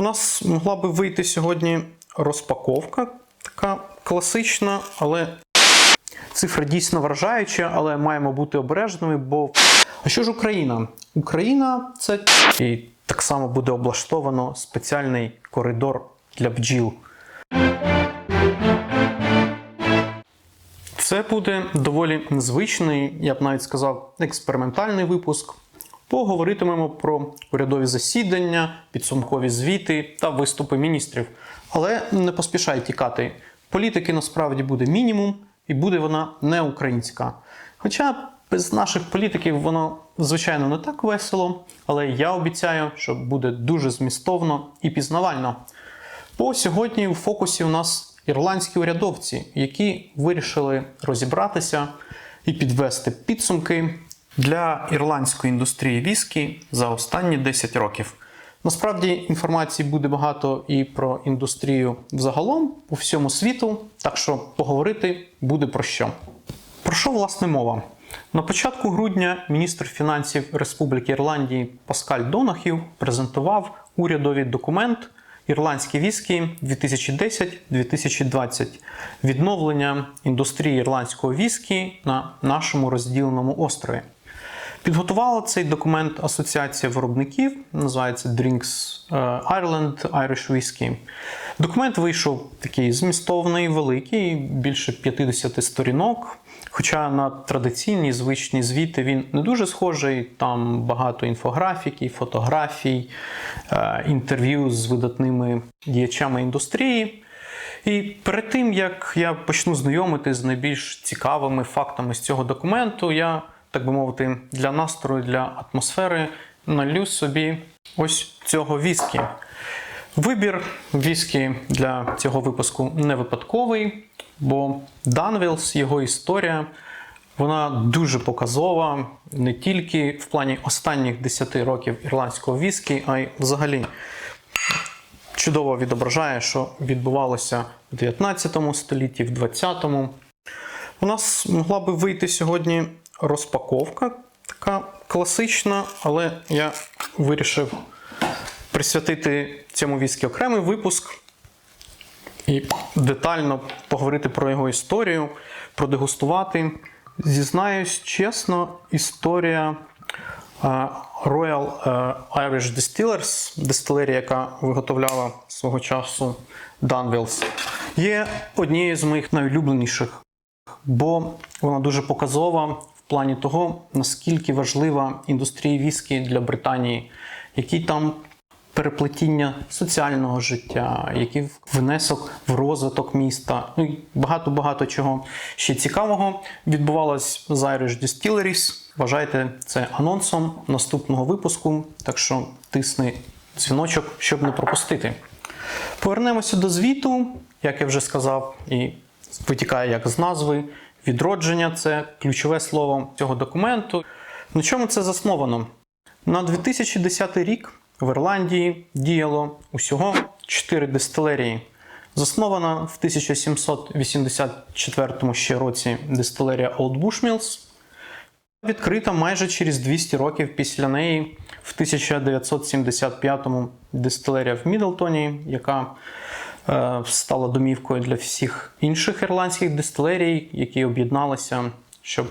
У нас могла би вийти сьогодні розпаковка, така класична, але цифра дійсно вражаюча, але маємо бути обережними, бо а що ж Україна? Україна це і так само буде облаштовано спеціальний коридор для бджіл. Це буде доволі незвичний, я б навіть сказав, експериментальний випуск. Поговоритимемо про урядові засідання, підсумкові звіти та виступи міністрів. Але не поспішай тікати. Політики насправді буде мінімум, і буде вона не українська. Хоча без наших політиків воно, звичайно, не так весело, але я обіцяю, що буде дуже змістовно і пізнавально. Бо сьогодні у фокусі у нас ірландські урядовці, які вирішили розібратися і підвести підсумки для ірландської індустрії віскі за останні 10 років. Насправді інформації буде багато і про індустрію взагалом по всьому світу, так що поговорити буде про що. Про що власне мова? На початку грудня міністр фінансів Республіки Ірландії Паскаль Донахів презентував урядовий документ Ірландські віскі 2010-2020 відновлення індустрії ірландського віскі на нашому розділеному острові. Підготувала цей документ Асоціація виробників, називається Drinks е, Ireland Irish Whisky. Документ вийшов такий змістовний, великий, більше 50 сторінок. Хоча на традиційні звичні звіти він не дуже схожий, там багато інфографіки, фотографій, е, інтерв'ю з видатними діячами індустрії. І перед тим як я почну знайомити з найбільш цікавими фактами з цього документу, я, так би мовити, для настрою, для атмосфери налью собі ось цього віскі. Вибір віскі для цього випуску не випадковий, бо Данвілс, його історія, вона дуже показова не тільки в плані останніх 10 років ірландського віскі, а й взагалі чудово відображає, що відбувалося в 19 столітті, в 20-му. У нас могла би вийти сьогодні розпаковка, така класична, але я вирішив присвятити цьому віскі окремий випуск і детально поговорити про його історію, продегустувати. Зізнаюсь чесно, історія е, Royal е, Irish Distillers, дистилерія, яка виготовляла свого часу Dunwells, є однією з моїх найулюбленіших, бо вона дуже показова плані того, наскільки важлива індустрія віскі для Британії, який там переплетіння соціального життя, який внесок в розвиток міста, ну і багато-багато чого ще цікавого відбувалось з Irish Distilleries. Вважайте це анонсом наступного випуску, так що тисни дзвіночок, щоб не пропустити. Повернемося до звіту, як я вже сказав, і витікає як з назви. Відродження це ключове слово цього документу. На чому це засновано? На 2010 рік в Ірландії діяло усього 4 дистилерії. Заснована в 1784 ще році дистилерія Old Bushmills. Відкрита майже через 200 років після неї в 1975-му дистилерія в Мідлтоні, яка стала домівкою для всіх інших ірландських дистилерій, які об'єдналися, щоб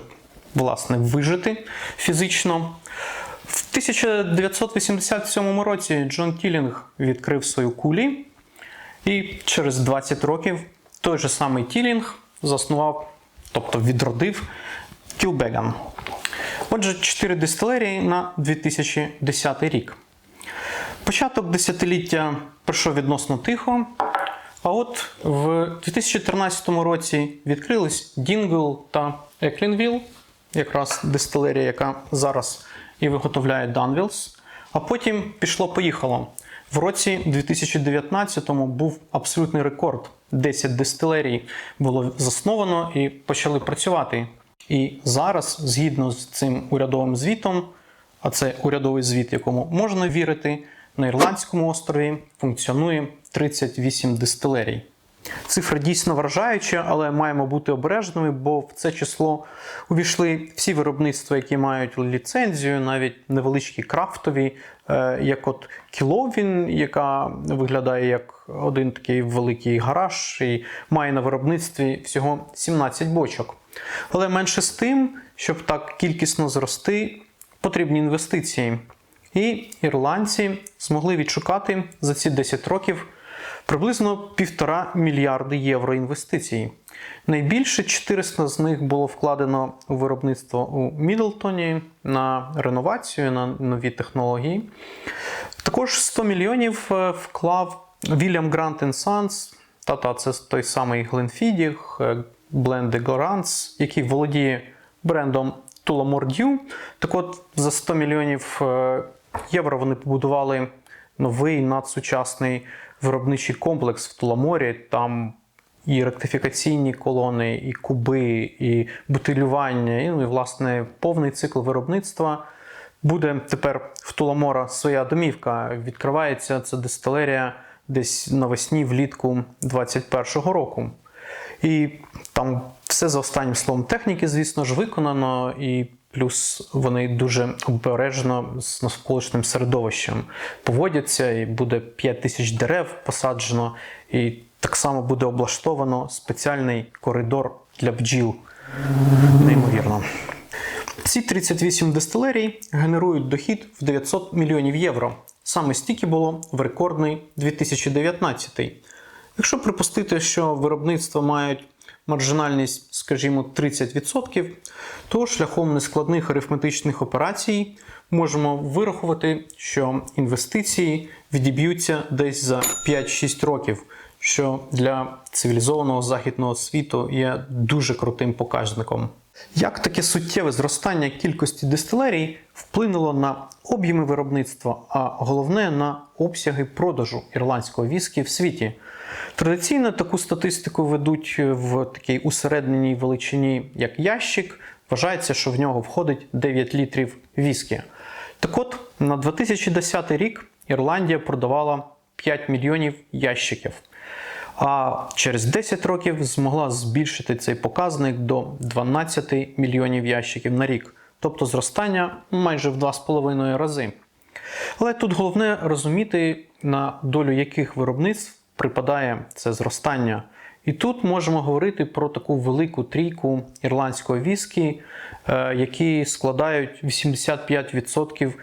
власне вижити фізично. В 1987 році Джон Тілінг відкрив свою кулі, і через 20 років той же самий Тілінг заснував, тобто відродив Кілбеган. Отже, 4 дистилерії на 2010 рік. Початок десятиліття пройшов відносно тихо. А от в 2013 році відкрились Дінгл та Еклінвіл, якраз дистилерія, яка зараз і виготовляє Данвілс. А потім пішло-поїхало. В році 2019-му був абсолютний рекорд. 10 дистилерій було засновано і почали працювати. І зараз, згідно з цим урядовим звітом, а це урядовий звіт, якому можна вірити, на Ірландському острові функціонує 38 дистилерій. Цифра дійсно вражаюча, але маємо бути обережними, бо в це число увійшли всі виробництва, які мають ліцензію, навіть невеличкі крафтові е, як от Кіловін, яка виглядає як один такий великий гараж і має на виробництві всього 17 бочок. Але менше з тим, щоб так кількісно зрости, потрібні інвестиції. І ірландці змогли відшукати за ці 10 років приблизно півтора мільярди євро інвестицій. Найбільше 400 з них було вкладено у виробництво у Мідлтоні на реновацію, на нові технології. Також 100 мільйонів е, вклав William Grant Sons, та-та, це той самий Гленфідіг, Бленде Горанс, який володіє брендом Tullamore Dew. Так от, за 100 мільйонів е, євро вони побудували новий надсучасний виробничий комплекс в Туламорі. Там і ректифікаційні колони, і куби, і бутилювання, і, ну, і власне повний цикл виробництва. Буде тепер в Туламора своя домівка. Відкривається ця дистилерія десь навесні, влітку 2021 року. І там все за останнім словом техніки, звісно ж, виконано, і плюс вони дуже обережно з навколишнім середовищем поводяться, і буде 5 тисяч дерев посаджено, і так само буде облаштовано спеціальний коридор для бджіл. Неймовірно. Ці 38 дистилерій генерують дохід в 900 мільйонів євро. Саме стільки було в рекордний 2019. Якщо припустити, що виробництва мають маржинальність, скажімо, 30%, то шляхом нескладних арифметичних операцій можемо вирахувати, що інвестиції відіб'ються десь за 5-6 років, що для цивілізованого західного світу є дуже крутим показником. Як таке суттєве зростання кількості дистилерій вплинуло на об'єми виробництва, а головне на обсяги продажу ірландського віскі в світі? Традиційно таку статистику ведуть в такій усередненій величині, як ящик. Вважається, що в нього входить 9 літрів віскі. Так от, на 2010 рік Ірландія продавала 5 мільйонів ящиків. А через 10 років змогла збільшити цей показник до 12 мільйонів ящиків на рік, тобто зростання майже в 2,5 рази. Але тут головне розуміти, на долю яких виробництв припадає це зростання. І тут можемо говорити про таку велику трійку ірландського віскі, е, які складають 85%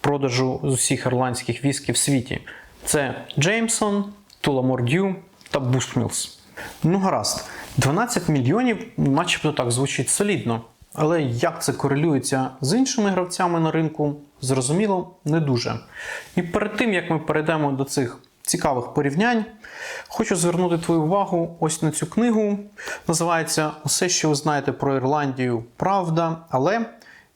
продажу з усіх ірландських віскі в світі. Це Джеймсон, Туламор Дю та Бушмілс. Ну, гаразд, 12 мільйонів, начебто так звучить солідно. Але як це корелюється з іншими гравцями на ринку, зрозуміло, не дуже. І перед тим як ми перейдемо до цих цікавих порівнянь, хочу звернути твою увагу ось на цю книгу. Називається Усе, що ви знаєте про Ірландію, правда, але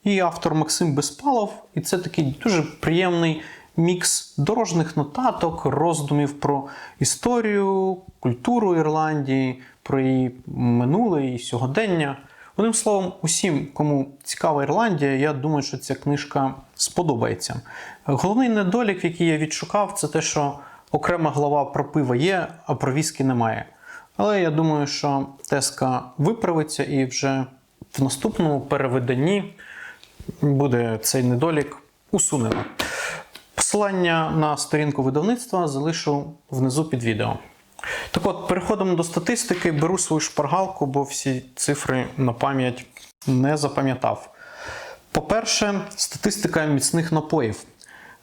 і автор Максим Безпалов, і це такий дуже приємний мікс дорожніх нотаток, роздумів про історію, культуру Ірландії, про її минуле і сьогодення. Одним словом, усім, кому цікава Ірландія, я думаю, що ця книжка сподобається. Головний недолік, який я відшукав, це те, що окрема глава про пиво є, а про віскі немає. Але я думаю, що Теска виправиться і вже в наступному переведенні буде цей недолік усунено. Посилання на сторінку видавництва залишу внизу під відео. Так от, переходимо до статистики, беру свою шпаргалку, бо всі цифри на пам'ять не запам'ятав. По-перше, статистика міцних напоїв.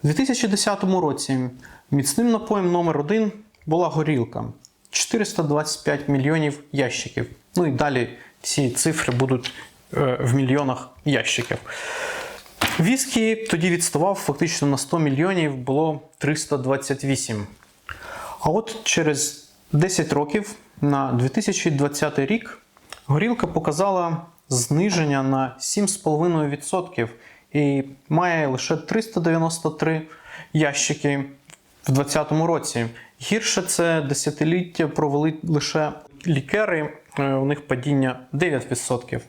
У 2010 році міцним напоєм номер 1 була горілка 425 мільйонів ящиків. Ну і далі всі цифри будуть е, в мільйонах ящиків. Віскі тоді відставав фактично на 100 мільйонів, було 328. А от через 10 років на 2020 рік горілка показала зниження на 7,5% і має лише 393 ящики в 2020 році. Гірше це десятиліття провели лише лікери, е, у них падіння 9%.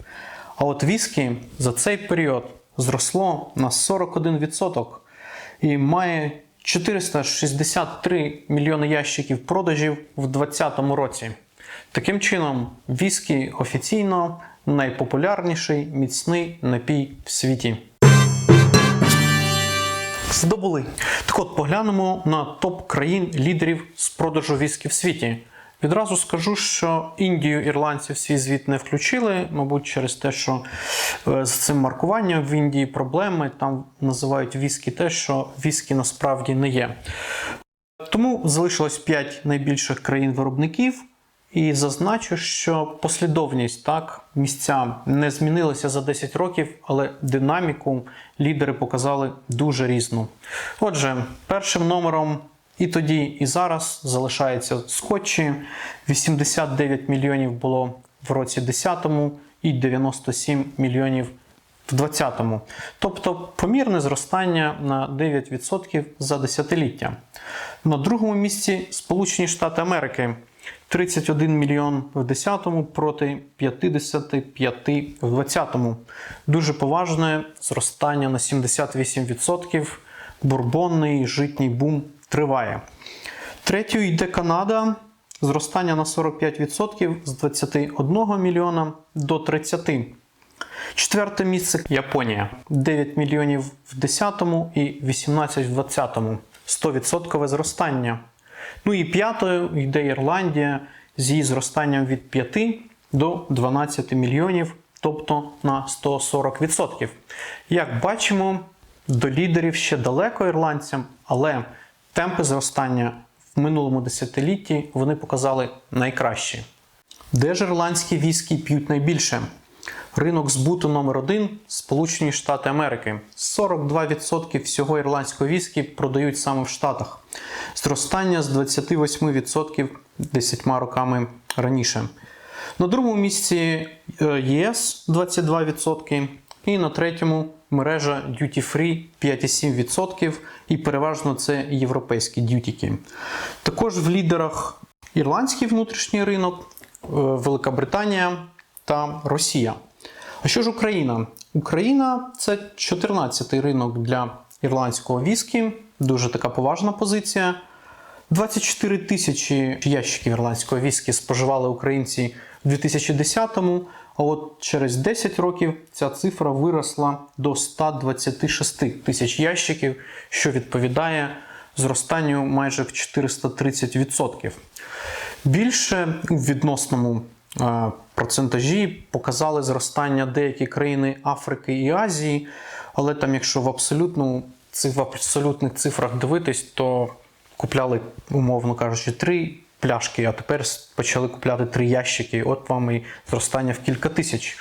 А от віскі за цей період зросло на 41% і має 463 мільйони ящиків продажів в 2020 році. Таким чином, віскі офіційно найпопулярніший міцний напій в світі. здобули. Так от поглянемо на топ країн лідерів з продажу віскі в світі. Відразу скажу, що Індію ірландці в свій звіт не включили, мабуть, через те, що е, з цим маркуванням в Індії проблеми. Там називають віскі те, що віскі насправді не є. Тому залишилось 5 найбільших країн-виробників. І зазначу, що послідовність так місця не змінилася за 10 років, але динаміку лідери показали дуже різну. Отже, першим номером і тоді, і зараз залишається скотчі. 89 мільйонів було в році 10-му і 97 мільйонів в 20-му. Тобто помірне зростання на 9% за десятиліття. На другому місці Сполучені Штати Америки. 31 мільйон в 10-му проти 55 в 20-му. Дуже поважне зростання на 78%. Бурбонний житній бум триває. Третьою йде Канада. Зростання на 45% з 21 мільйона до 30. Четверте місце Японія. 9 мільйонів в 10-му і 18 в 20-му. 100% зростання. Ну і п'ятою йде Ірландія з її зростанням від 5 до 12 мільйонів, тобто на 140%. Як бачимо, до лідерів ще далеко ірландцям, але темпи зростання в минулому десятилітті вони показали найкращі. Де ж ірландські віскі п'ють найбільше? Ринок збуту номер 1 Сполучені Штати Америки. 42% всього ірландського віскі продають саме в Штатах. Зростання з 28% 10 роками раніше. На другому місці е, ЄС 22%. І на третьому мережа Duty Free 5,7%. І переважно це європейські дютіки. Також в лідерах ірландський внутрішній ринок, е, Велика Британія та Росія. А що ж Україна? Україна це 14-й ринок для ірландського віскі, дуже така поважна позиція. 24 тисячі ящиків ірландського віскі споживали українці в 2010-му, а от через 10 років ця цифра виросла до 126 тисяч ящиків, що відповідає зростанню майже в 430%. Більше у відносному е, процентажі показали зростання деякі країни Африки і Азії, але там, якщо в абсолютну в абсолютних цифрах дивитись, то купляли, умовно кажучи, три пляшки, а тепер почали купляти три ящики. От вам і зростання в кілька тисяч.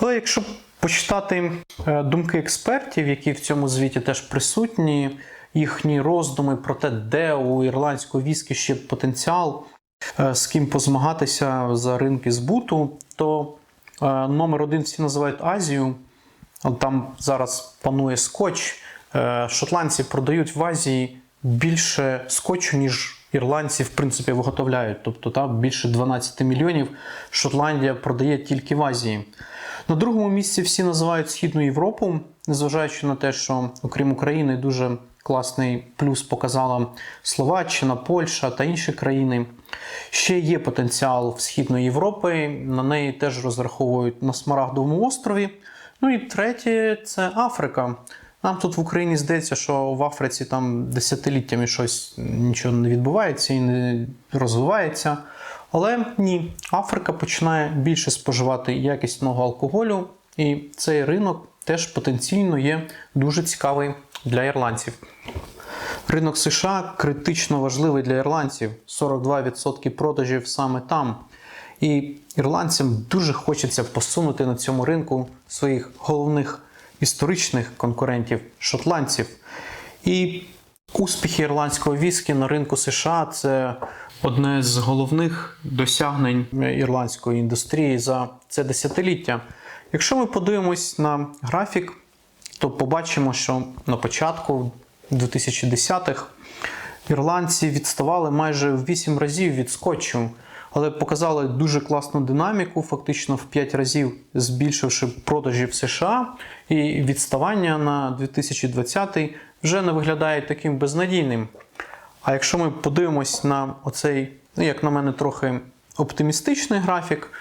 Але якщо почитати е, думки експертів, які в цьому звіті теж присутні, їхні роздуми про те, де у ірландського віскі ще потенціал, е, з ким позмагатися за ринки збуту, то е, номер один всі називають Азію. Там зараз панує скотч. Шотландці продають в Азії більше скотчу, ніж ірландці, в принципі, виготовляють. Тобто там більше 12 мільйонів Шотландія продає тільки в Азії. На другому місці всі називають Східну Європу, незважаючи на те, що, окрім України, дуже класний плюс показала Словаччина, Польща та інші країни. Ще є потенціал в Східної Європи, на неї теж розраховують на Смарагдовому острові. Ну і третє це Африка. Нам тут в Україні здається, що в Африці там десятиліттями щось нічого не відбувається і не розвивається. Але ні, Африка починає більше споживати якісного алкоголю, і цей ринок теж потенційно є дуже цікавий для ірландців. Ринок США критично важливий для ірландців 42% продажів саме там. І ірландцям дуже хочеться посунути на цьому ринку своїх головних історичних конкурентів шотландців. І успіхи ірландського віскі на ринку США це одне з головних досягнень ірландської індустрії за це десятиліття. Якщо ми подивимось на графік, то побачимо, що на початку 2010-х ірландці відставали майже в 8 разів від скотчу але показали дуже класну динаміку, фактично в 5 разів збільшивши продажі в США, і відставання на 2020 вже не виглядає таким безнадійним. А якщо ми подивимось на оцей, ну, як на мене, трохи оптимістичний графік,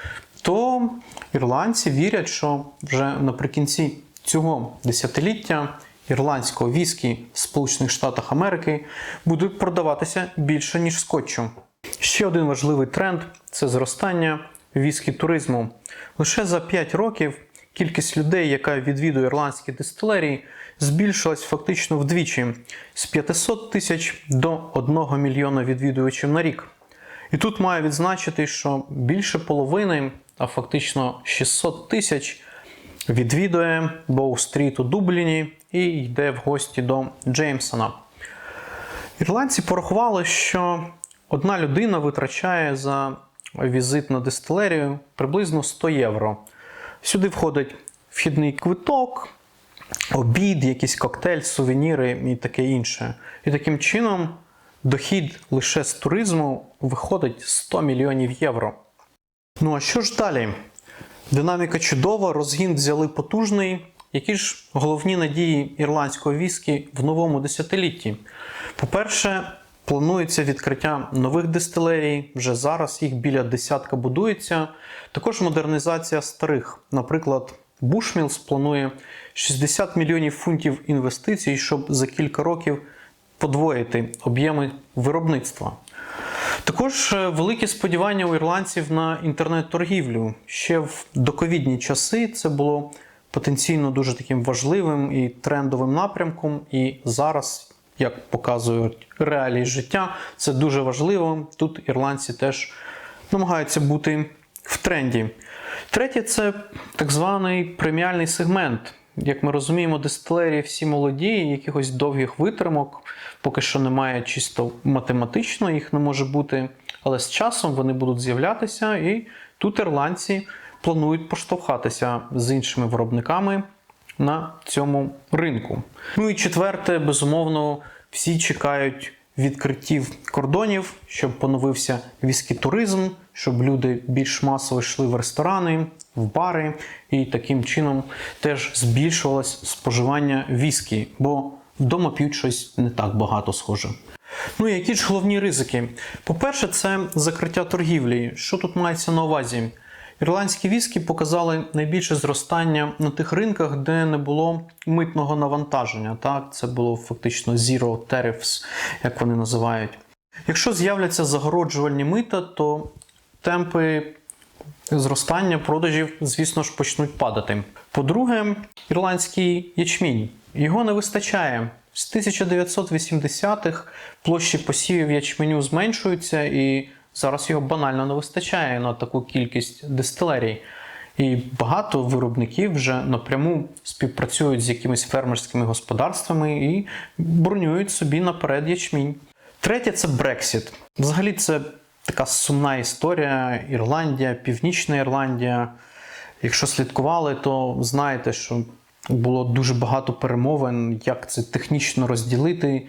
то ірландці вірять, що вже наприкінці цього десятиліття ірландського віскі в Сполучених Штатах Америки будуть продаватися більше, ніж скотчу. Ще один важливий тренд це зростання віскі туризму. Лише за 5 років кількість людей, яка відвідує ірландські дистилерії, збільшилась фактично вдвічі з 500 тисяч до 1 мільйона відвідувачів на рік. І тут маю відзначити, що більше половини, а фактично 600 тисяч, відвідує Боу-стріт у Дубліні і йде в гості до Джеймсона. Ірландці порахували, що одна людина витрачає за візит на дистилерію приблизно 100 євро. Сюди входить вхідний квиток, обід, якийсь коктейль, сувеніри і таке інше. І таким чином дохід лише з туризму виходить 100 мільйонів євро. Ну а що ж далі? Динаміка чудова, розгін взяли потужний. Які ж головні надії ірландського віскі в новому десятилітті? По-перше, планується відкриття нових дистилерій. Вже зараз їх біля десятка будується. Також модернізація старих. Наприклад, Bushmills планує 60 мільйонів фунтів інвестицій, щоб за кілька років подвоїти об'єми виробництва. Також е, великі сподівання у ірландців на інтернет-торгівлю. Ще в доковідні часи це було потенційно дуже таким важливим і трендовим напрямком. І зараз, як показують реалії життя, це дуже важливо. Тут ірландці теж намагаються бути в тренді. Третє це так званий преміальний сегмент. Як ми розуміємо, дистилерії всі молоді, якихось довгих витримок, поки що немає чисто математично, їх не може бути. Але з часом вони будуть з'являтися, і тут ірландці планують поштовхатися з іншими виробниками на цьому ринку. Ну і четверте, безумовно, всі чекають відкриттів кордонів, щоб поновився віскі-туризм, щоб люди більш масово йшли в ресторани, в бари, і таким чином теж збільшувалось споживання віскі, бо вдома п'ють щось не так багато схоже. Ну які ж головні ризики? По-перше, це закриття торгівлі. Що тут мається на увазі? Ірландські віскі показали найбільше зростання на тих ринках, де не було митного навантаження. Так, це було фактично zero tariffs, як вони називають. Якщо з'являться загороджувальні мита, то темпи зростання продажів, звісно ж, почнуть падати. По-друге, ірландський ячмінь. Його не вистачає. З 1980-х площі посівів ячменю зменшуються, і зараз його банально не вистачає на таку кількість дистилерій. І багато виробників вже напряму співпрацюють з якимись фермерськими господарствами і бронюють собі наперед ячмінь. Третє це Брексіт. Взагалі, це така сумна історія. Ірландія, Північна Ірландія. Якщо слідкували, то знаєте, що було дуже багато перемовин, як це технічно розділити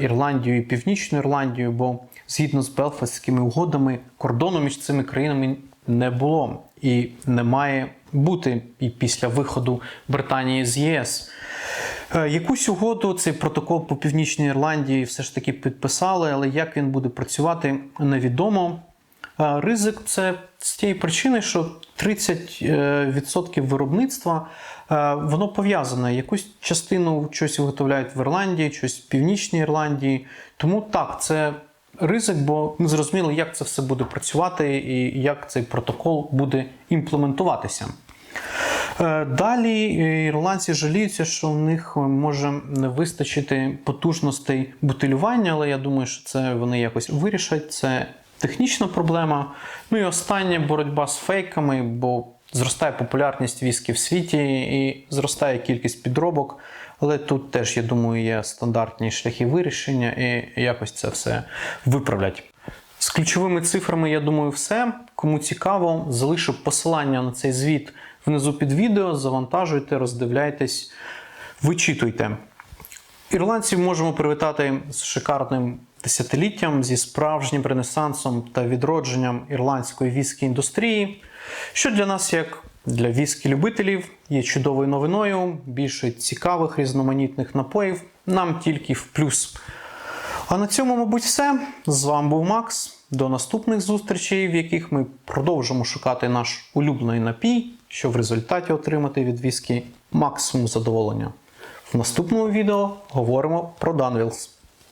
Ірландію і Північну Ірландію, бо згідно з Белфастськими угодами кордону між цими країнами не було і не має бути і після виходу Британії з ЄС. Е, Якусь угоду цей протокол по Північній Ірландії все ж таки підписали, але як він буде працювати, невідомо. Е, Ризик це з тієї причини, що 30% виробництва е, воно пов'язане. Якусь частину щось виготовляють в Ірландії, щось в Північній Ірландії. Тому так, це ризик, бо не зрозуміло, як це все буде працювати і як цей протокол буде імплементуватися. Е, Далі е, ірландці жаліються, що в них може не вистачити потужностей бутилювання, але я думаю, що це вони якось вирішать. Це технічна проблема. Ну і остання боротьба з фейками, бо зростає популярність віскі в світі і зростає кількість підробок. Але тут теж, я думаю, є стандартні шляхи вирішення, і якось це все виправлять. З ключовими цифрами, я думаю, все. Кому цікаво, залишу посилання на цей звіт внизу під відео. Завантажуйте, роздивляйтесь, вичитуйте. Ірландців можемо привітати з шикарним десятиліттям, зі справжнім ренесансом та відродженням ірландської віскі індустрії, що для нас, як для віскі-любителів, є чудовою новиною. Більше цікавих різноманітних напоїв нам тільки в плюс. А на цьому, мабуть, все. З вами був Макс. До наступних зустрічей, в яких ми продовжимо шукати наш улюблений напій, щоб в результаті отримати від віскі максимум задоволення. В наступному відео говоримо про Данвілс.